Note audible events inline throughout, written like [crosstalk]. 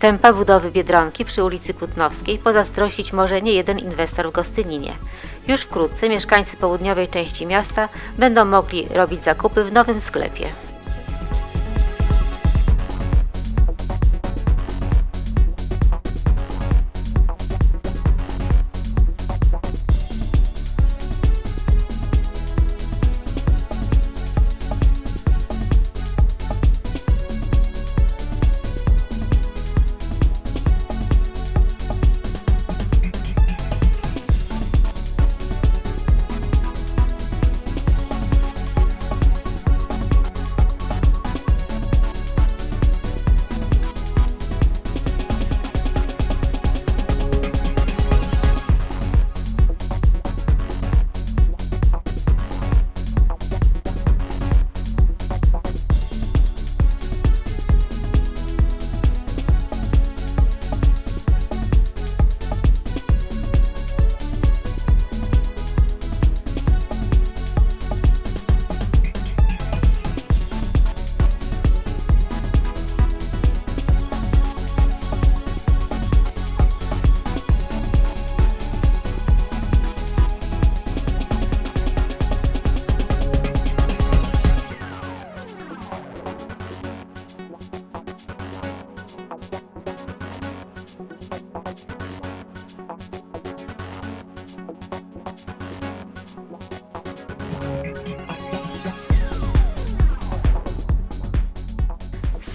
Tempa budowy Biedronki przy ulicy Kutnowskiej pozazdrościć może nie jeden inwestor w Gostyninie. Już wkrótce mieszkańcy południowej części miasta będą mogli robić zakupy w nowym sklepie.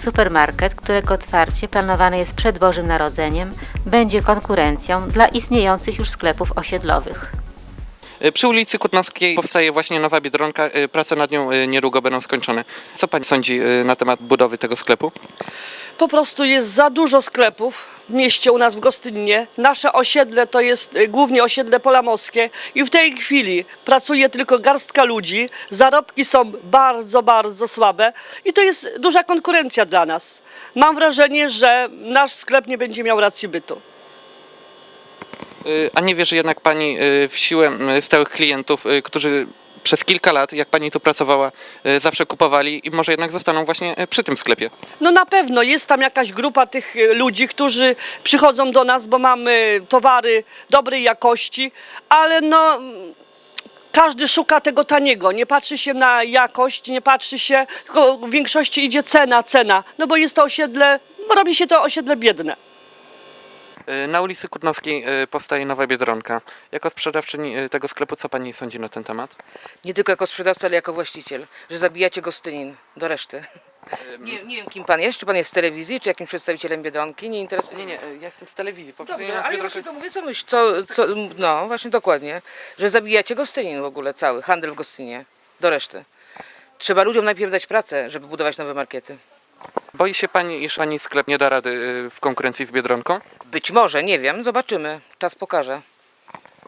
Supermarket, którego otwarcie planowane jest przed Bożym Narodzeniem, będzie konkurencją dla istniejących już sklepów osiedlowych. E, Przy ulicy Kutnowskiej powstaje właśnie nowa Biedronka. E, Prace nad nią e, niedługo będą skończone. Co pani sądzi na temat budowy tego sklepu? Po prostu jest za dużo sklepów w mieście u nas w Gostyninie. Nasze osiedle to jest y, głównie osiedle polamowskie i w tej chwili pracuje tylko garstka ludzi. Zarobki są bardzo, bardzo słabe i to jest duża konkurencja dla nas. Mam wrażenie, że nasz sklep nie będzie miał racji bytu. E, A nie wierzy jednak pani e, w siłę stałych klientów, którzy przez kilka lat, jak pani tu pracowała, e, zawsze kupowali i może jednak zostaną właśnie e, przy tym sklepie? No na pewno jest tam jakaś grupa tych y, ludzi, którzy przychodzą do nas, bo mamy towary dobrej jakości, ale no każdy szuka tego taniego, nie patrzy się na jakość, nie patrzy się, tylko w większości idzie cena, cena, no bo jest to osiedle, robi się to osiedle biedne. E, Na ulicy Kutnowskiej e, powstaje nowa Biedronka. Jako sprzedawczyni e, tego sklepu, co pani sądzi na ten temat? Nie tylko jako sprzedawca, ale jako właściciel, że zabijacie Gostynin do reszty. Nie, nie wiem, kim pan jest, czy pan jest z telewizji, czy jakimś przedstawicielem Biedronki, nie interesuje Nie, nie, ja jestem z telewizji. Po prostu Dobrze, ale Biedronki- właśnie to mówię, co myśl, co, co, no właśnie dokładnie, że zabijacie Gostynin w ogóle cały, handel w Gostynie, do reszty. Trzeba ludziom najpierw dać pracę, żeby budować nowe markety. Boi się pani, iż pani sklep nie da rady w konkurencji z Biedronką? Być może, nie wiem, zobaczymy, czas pokaże.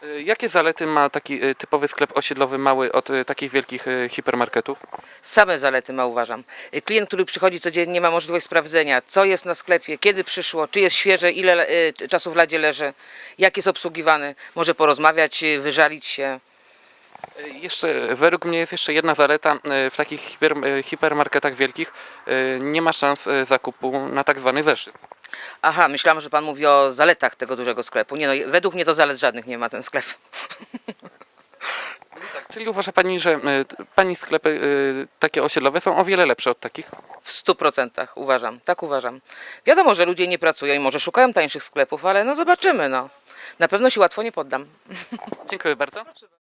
E, Jakie zalety ma taki e, typowy sklep osiedlowy mały od e, takich wielkich hipermarketów? Same zalety ma uważam. Y, Klient, który przychodzi codziennie ma możliwość sprawdzenia, co jest na sklepie, kiedy przyszło, czy jest świeże, ile y, czasu w ladzie leży, jak jest obsługiwany. Może porozmawiać, y, wyżalić się. Jeszcze, według mnie jest jeszcze jedna zaleta. W takich hiper, hipermarketach wielkich nie ma szans zakupu na tak zwany zeszyt. Aha, myślałam, że pan mówi o zaletach tego dużego sklepu. Nie no, według mnie to zalet żadnych nie ma ten sklep. [laughs] Czyli uważa pani, że t- pani sklepy e, takie osiedlowe są o wiele lepsze od takich? W stu procentach uważam, tak uważam. Wiadomo, że ludzie nie pracują i może szukają tańszych sklepów, ale no zobaczymy, no. Na pewno się łatwo nie poddam. [laughs] Dziękuję bardzo.